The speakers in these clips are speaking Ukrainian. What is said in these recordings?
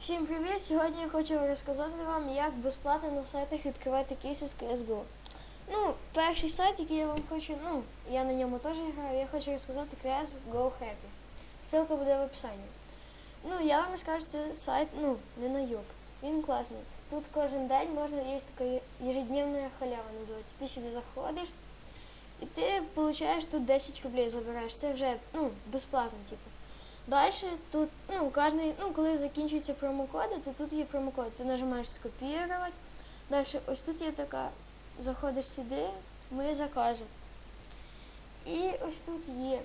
Всім привіт! Сьогодні я хочу розказати вам, як безплатно на сайтах відкривати кейси з CSGO. Ну, перший сайт, який я вам хочу, ну, я на ньому теж граю, я хочу розказати CSGO Happy. Ссылка буде в описанні. Ну, я вам скажу, це сайт, ну, не на юг. Він класний. Тут кожен день можна є така ежедневна халява називається. Ти сюди заходиш і ти получаєш тут 10 рублей забираєш. Це вже ну, безплатно, типу. Далі тут, ну, кожний, ну, коли закінчуються промокоди, то тут є промокод. Ти нажимаєш скопіювати. Далі ось тут є така, заходиш сюди, мої закази. І ось тут є.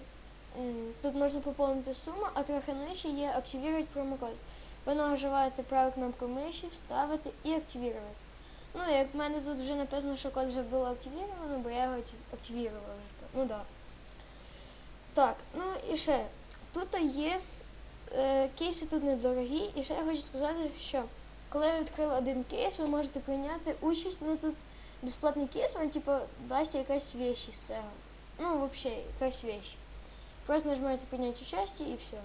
Тут можна поповнити суму, а трохи нижче є активувати промокод. Ви нажимаєте праву кнопку миші, вставити і активувати. Ну, як в мене тут вже написано, що код вже було активовано, бо я його актив- активувала вже. Ну так. Да. Так, ну і ще. Тут є е, кейси тут недорогі, і ще я хочу сказати, що коли ви відкрили один кейс, ви можете прийняти участь, ну тут безплатний кейс, вам типу дасть якась вещь із цього. Ну, взагалі, якась вещь. Просто нажимаєте прийняти участь і все.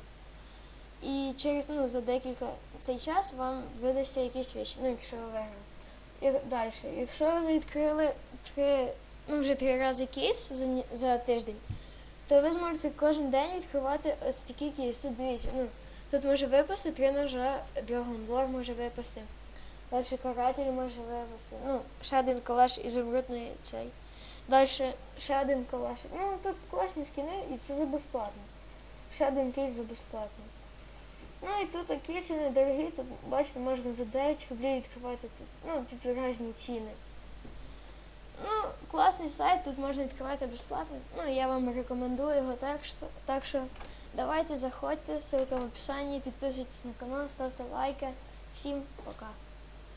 І через ну, за декілька цей час вам видасться якісь вещі, ну, якщо ви виграли. І далі. Якщо ви відкрили три, ну, вже три рази кейс за, за тиждень, то ви зможете кожен день відкривати ось такі кейс. Тут дивіться, ну, тут може випасти три ножа, Драгонлор може випасти. Далі каратель може випасти. Ну, ще один калаш ізумрудний цей. Далі ще один калаш. Ну, тут класні скини і це за безплатно. Ще один кейс за безплатно. Ну і тут кейси недорогі, тут бачите, можна за 9 рублів відкривати тут. Ну, тут різні ціни. Ну, класний сайт, тут можна відкривати безплатно. Ну, я вам рекомендую його так що, так що давайте заходьте, ссылка в описанні, підписуйтесь на канал, ставте лайки. Всім пока.